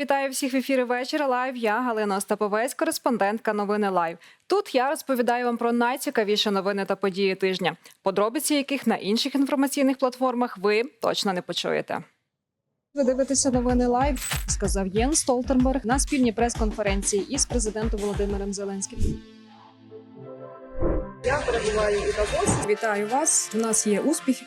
Вітаю всіх в ефірі вечора. Лайв. Я Галина Остаповець, кореспондентка новини Лайв. Тут я розповідаю вам про найцікавіші новини та події тижня, подробиці яких на інших інформаційних платформах ви точно не почуєте. Ви дивитеся новини Лайв, сказав Єн Столтерберг на спільній прес-конференції із президентом Володимиром Зеленським. Я перебуваю у Давосі. Вітаю вас. У нас є успіхи.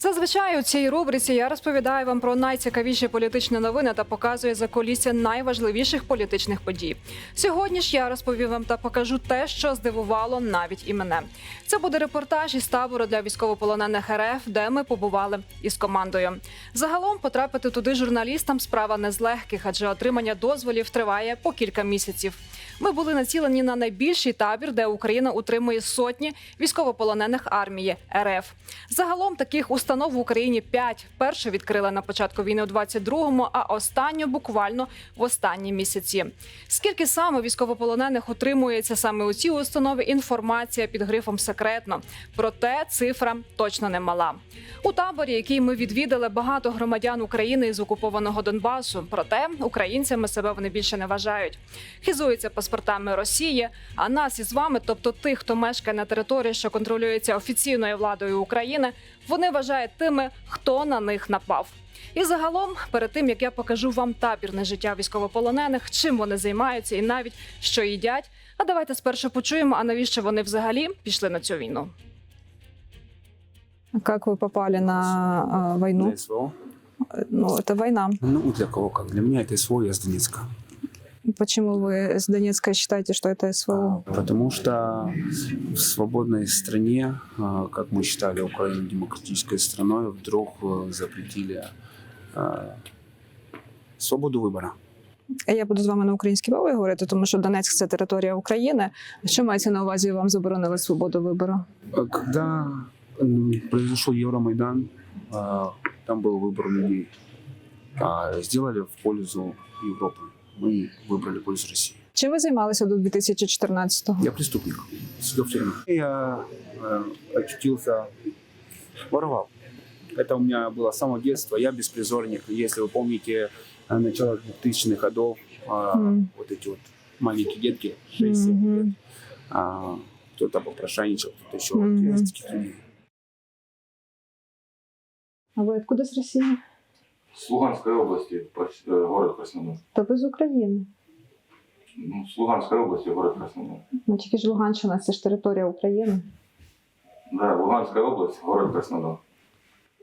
Зазвичай у цій рубриці я розповідаю вам про найцікавіші політичні новини та показую закулісся найважливіших політичних подій. Сьогодні ж я розповім вам та покажу те, що здивувало навіть і мене. Це буде репортаж із табору для військовополонених РФ, де ми побували із командою. Загалом потрапити туди журналістам справа не з легких, адже отримання дозволів триває по кілька місяців. Ми були націлені на найбільший табір, де Україна утримує сотні військовополонених армії РФ. Загалом таких установ в Україні п'ять. Першу відкрили на початку війни у 22-му, а останню буквально в останні місяці. Скільки саме військовополонених утримується саме у цій установі? Інформація під грифом секретно. Проте цифра точно не мала. У таборі, який ми відвідали, багато громадян України із окупованого Донбасу. Проте українцями себе вони більше не вважають. Хизуються паспортами Росії. А нас із вами, тобто тих, хто мешкає на території, що контролюється офіційною владою України, вони вважають тими, хто на них напав. І загалом, перед тим як я покажу вам табірне життя військовополонених, чим вони займаються і навіть що їдять. А давайте спершу почуємо, а навіщо вони взагалі пішли на цю війну. Как вы попали на э, войну? Для СВО? Ну, это война. Ну, для кого как. Для меня это СВО, я с Донецка. Почему вы с Донецка считаете, что это СВО? А, Потому что в свободной стране, а, как мы считали Украину демократической страной, вдруг э, запретили а, свободу выбора. Я буду з вами на українській мові говорити, тому що Донецьк це територія України. Що мається на увазі? Вам заборонили свободу вибору? А Когда м, произошел Евромайдан, а, там был выбор людей. А, Сделали в пользу Европы. Мы выбрали пользу России. Чим ви займалися до 2014-го? Я преступник, сидел в тюрьме. Я э, очутился, воровал. Это у меня было с самого детства. Я беспризорник. Если вы помните э, начало 2000-х годов, э, Мгм. вот эти вот маленькие детки, 6-7 Мгм. лет, а, кто-то попрошайничал, кто-то еще. Вот Мгм. я из таких людей. А ви откуда з Росії? С Луганской Области, поч- э, город Краснодар. Та ви з України. Ну, с Луганской области, город Краснодар. Ну тільки ж Луганщина, це ж територія України. Да, Луганская область, город Краснодар.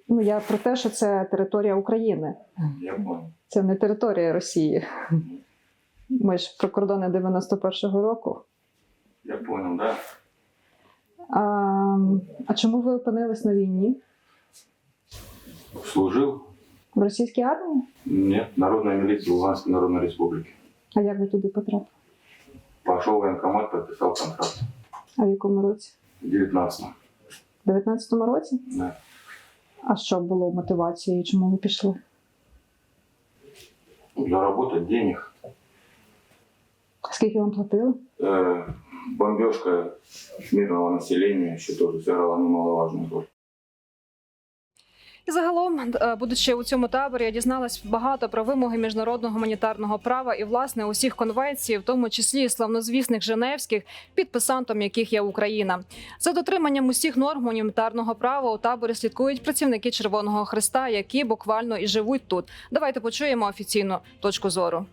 Ну я про те, що це територія України. Я понял. Це не територія Росії. Ми ж про кордони 91-го року. Я понял, да. А, а чому ви опинились на війні? Служил? В російській армії? Нет, народная милиция Луганской Народной Республики. А як ви туди потрапили? Пошел в военкомат, подписал контракт. А в якому році? В 19 В 19-му році? Да. А що було мотивацією? Чому ви пішли? Заработать денег. Скільки вам платили? Э, бомбежка мирного населения еще тоже сыграла немаловажную роль. І загалом, е, будучи у цьому таборі, я дізналась багато про вимоги міжнародного гуманітарного права і власне усіх конвенцій, в тому числі славнозвісних Женевських, підписантом яких є Україна. За дотриманням усіх норм гуманітарного права у таборі слідкують працівники Червоного Христа, які буквально і живуть тут. Давайте почуємо офіційну точку зору.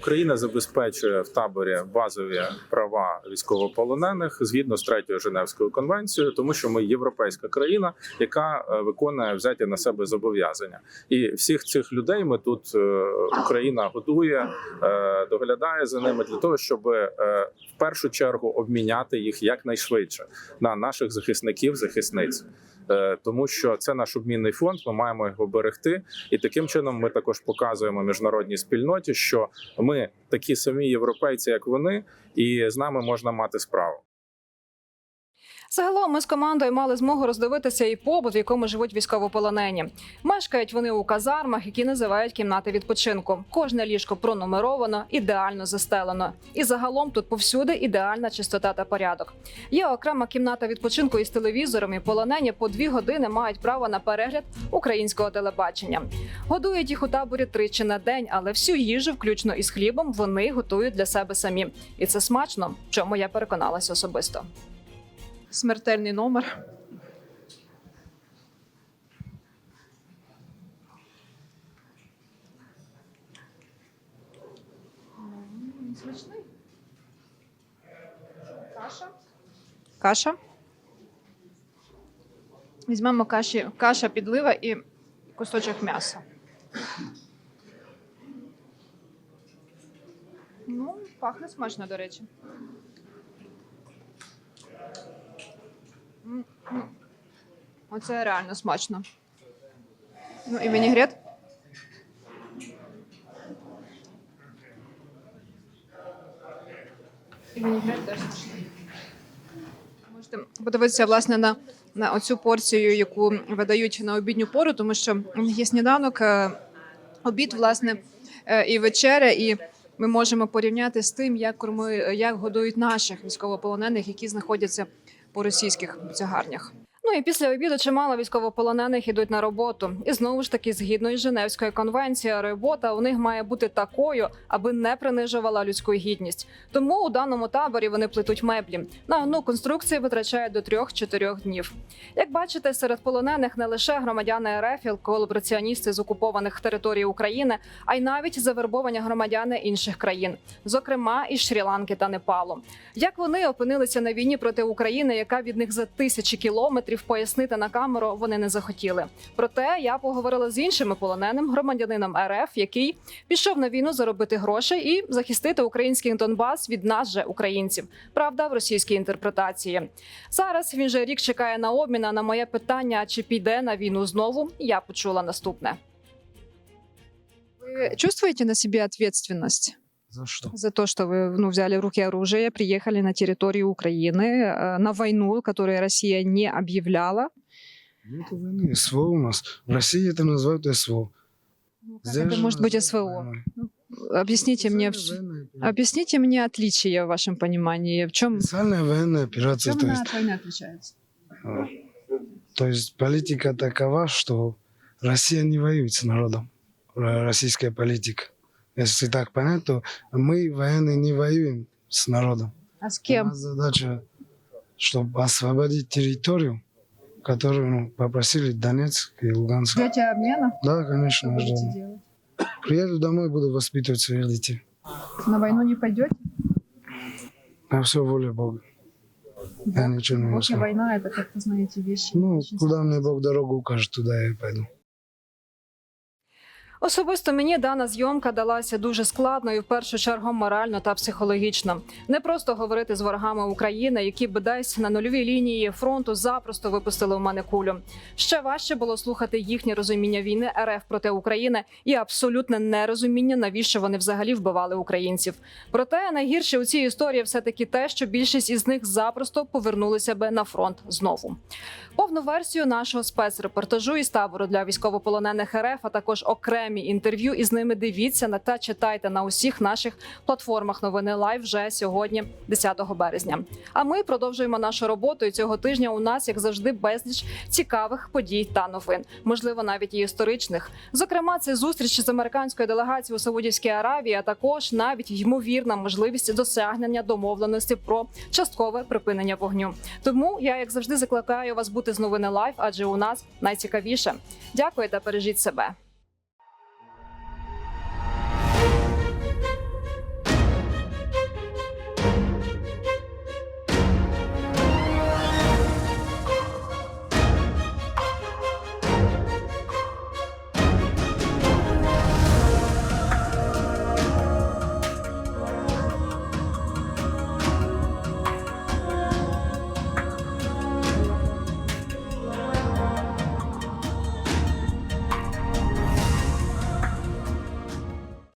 Україна забезпечує в таборі базові права військовополонених згідно з третьою Женевською конвенцією, тому що ми європейська країна, яка е, виконує взяті на себе зобов'язання. І всіх цих людей ми тут е, Україна годує, е, доглядає за ними для того, щоб в першу чергу обміняти їх якнайшвидше на наших захисників, захисниць. Е, Тому що це наш обмінний фонд, ми маємо його берегти, і таким чином ми також показуємо міжнародній спільноті, що ми такі самі європейці, як вони, і з нами можна мати справу. Загалом ми з командою мали змогу роздивитися і побут, в якому живуть військовополонені. Мешкають вони у казармах, які називають кімнати відпочинку. Кожне ліжко пронумеровано, ідеально застелено. І загалом тут повсюди ідеальна чистота та порядок. Є окрема кімната відпочинку із телевізором, і полонені по дві години мають право на перегляд українського телебачення. Годують їх у таборі тричі на день, але всю їжу, включно із хлібом, вони готують для себе самі. І це смачно, в чому я переконалася особисто. Смертельний номер. Смачний. Каша. Каша. Візьмемо каші, каша підлива і кусочок м'яса. Ну, пахне смачно, до речі. Оце реально смачно. Ну і вінігрет. І вінігрет. Можете подивитися, власне, на, на оцю порцію, яку видають на обідню пору, тому що є сніданок, е, обід, власне, е, і вечеря, і ми можемо порівняти з тим, як корми, як годують наших військовополонених, які знаходяться по російських тягарнях. Ну і після обіду чимало військовополонених ідуть на роботу. І знову ж таки, згідно із Женевською конвенцією, робота у них має бути такою, аби не принижувала людську гідність. Тому у даному таборі вони плетуть меблі. На одну конструкцію витрачають до 3-4 днів. Як бачите, серед полонених не лише громадяни РФ, колабораціоністи з окупованих територій України, а й навіть завербовані громадяни інших країн, зокрема із Шрі-Ланки та Непалу. Як вони опинилися на війні проти України, яка від них за тисячі кілометрів пояснити на камеру вони не захотіли. Проте я поговорила з іншими полоненим громадянином РФ, який пішов на війну заробити грошей і захистити український Донбас від нас же українців. Правда, в російській інтерпретації. Зараз він же рік чекає на обмін. А на моє питання, чи піде на війну знову, я почула наступне. Ви чувствуєте на собі відповідальність? За что? за то, что вы ну, взяли в руки оружие, приехали на территорию Украины э, на войну, которую Россия не объявляла. Нет войны. СВО у нас. В России это называют СВО. Ну, Здесь это же может быть СВО? войной. Объясните мне, в- объясните мне отличие в вашем понимании. В чем, Специальная военная операция. То есть, от войны отличается? а, то есть политика такова, что Россия не воюет с народом. Российская политика. Если так понять, то мы, военные, не воюем с народом. А с У кем? нас задача, чтобы освободить территорию, которую ну, попросили Донецк и Луганск. Ждете обмена? Да, конечно, ждем. делать? Приеду домой, буду воспитывать своих детей. На войну не пойдете? На все воля Бога. Я ничего не могу сказать. война, это как-то, знаете, вещи. Ну, куда мне Бог дорогу укажет, туда я и пойду. Особисто мені дана зйомка далася дуже складно і в першу чергу морально та психологічно. Не просто говорити з ворогами України, які б десь на нульовій лінії фронту запросто випустили в мене кулю. Ще важче було слухати їхнє розуміння війни РФ проти України і абсолютне нерозуміння, навіщо вони взагалі вбивали українців. Проте найгірше у цій історії все таки те, що більшість із них запросто повернулися би на фронт знову. Повну версію нашого спецрепортажу із табору для військовополонених РФ, а також окремі інтерв'ю із ними дивіться на та читайте на усіх наших платформах новини Лайв вже сьогодні, 10 березня. А ми продовжуємо нашу роботу. І цього тижня у нас, як завжди, безліч цікавих подій та новин, можливо, навіть і історичних. Зокрема, це зустріч з американською делегацією у Саудівській Аравії, а також навіть ймовірна можливість досягнення домовленості про часткове припинення вогню. Тому я, як завжди, закликаю вас бути з новини Лайв, адже у нас найцікавіше. Дякую та бережіть себе.